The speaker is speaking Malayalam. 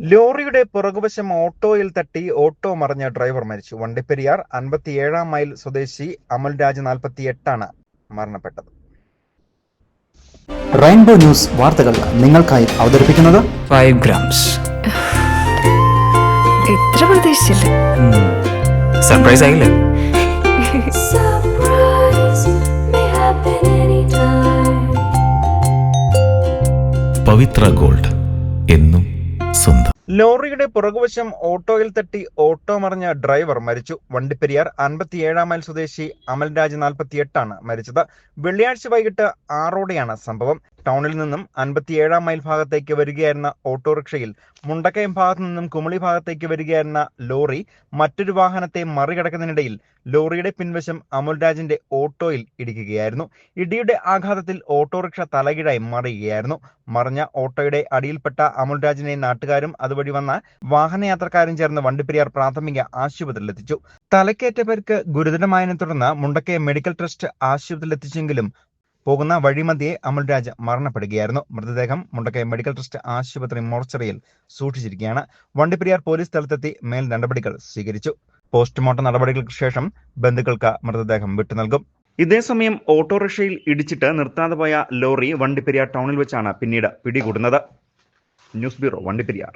ലോറിയുടെ പുറകുവശം ഓട്ടോയിൽ തട്ടി ഓട്ടോ മറിഞ്ഞ ഡ്രൈവർ മരിച്ചു. വണ്ടിപ്പെരിയാർ അൻപത്തിയേഴാം മൈൽ സ്വദേശി അമൽ അമൽരാജ് നാൽപ്പത്തിയെട്ടാണ് മരണപ്പെട്ടത്. റെയിൻബോ ന്യൂസ് വാർത്തകൾ നിങ്ങൾക്കായി അവതരിപ്പിക്കുന്നത് ഫൈവ് ഗ്രാംസ്. എത്ര പ്രതീക്ഷിച്ചില്ല? സർപ്രൈസ് ആയില്ലേ. പവിത്ര ഗോൾഡ് എന്നും സ്വന്തം. ലോറിയുടെ പുറകുവശം ഓട്ടോയിൽ തട്ടി ഓട്ടോ മറിഞ്ഞ ഡ്രൈവർ മരിച്ചു. വണ്ടിപ്പെരിയാർ അൻപത്തിയേഴാം മൈൽ സ്വദേശി അമൽരാജ് നാൽപ്പത്തിയെട്ടാണ് മരിച്ചത്. വെള്ളിയാഴ്ച വൈകിട്ട് ആറോടെയാണ് സംഭവം. ടൗണിൽ നിന്നും അൻപത്തിയേഴാം മൈൽ ഭാഗത്തേക്ക് വരികയായിരുന്ന ഓട്ടോറിക്ഷയിൽ മുണ്ടക്കയം ഭാഗത്തു നിന്നും കുമളി ഭാഗത്തേക്ക് വരികയായിരുന്ന ലോറി മറ്റൊരു വാഹനത്തെ മറികടക്കുന്നതിനിടയിൽ ലോറിയുടെ പിൻവശം അമുൽരാജിന്റെ ഓട്ടോയിൽ ഇടിക്കുകയായിരുന്നു. ഇടിയുടെ ആഘാതത്തിൽ ഓട്ടോറിക്ഷ തലകിഴായി മറിയുകയായിരുന്നു. മറിഞ്ഞ ഓട്ടോയുടെ അടിയിൽപ്പെട്ട അമുൽരാജിനെ നാട്ടുകാരും അതുവഴി വന്ന വാഹനയാത്രക്കാരും ചേർന്ന് വണ്ടിപ്പെരിയാർ പ്രാഥമിക ആശുപത്രിയിൽ എത്തിച്ചു തലക്കേറ്റ പേർക്ക് ഗുരുതരമായതിനെ തുടർന്ന് മുണ്ടക്കയം മെഡിക്കൽ ട്രസ്റ്റ് ആശുപത്രിയിൽ എത്തിച്ചെങ്കിലും പോകുന്ന വഴിമധ്യേ അമൽരാജ് മരണപ്പെടുകയായിരുന്നു. മൃതദേഹം മുണ്ടക്കയം മെഡിക്കൽ ട്രസ്റ്റ് ആശുപത്രി മോർച്ചറിയിൽ സൂക്ഷിച്ചിരിക്കുകയാണ്. വണ്ടിപ്പെരിയാർ പോലീസ് സ്ഥലത്തെത്തി മേൽ നടപടികൾ സ്വീകരിച്ചു. പോസ്റ്റ്മോർട്ടം നടപടികൾക്ക് ശേഷം ബന്ധുക്കൾക്ക് മൃതദേഹം വിട്ടു നൽകും. ഇതേസമയം ഓട്ടോറിക്ഷയിൽ ഇടിച്ചിട്ട് നിർത്താതെ പോയ ലോറി വണ്ടിപ്പെരിയാർ ടൗണിൽ വെച്ചാണ് പിന്നീട് പിടികൂടുന്നത്. News bureau Vandiperiyar.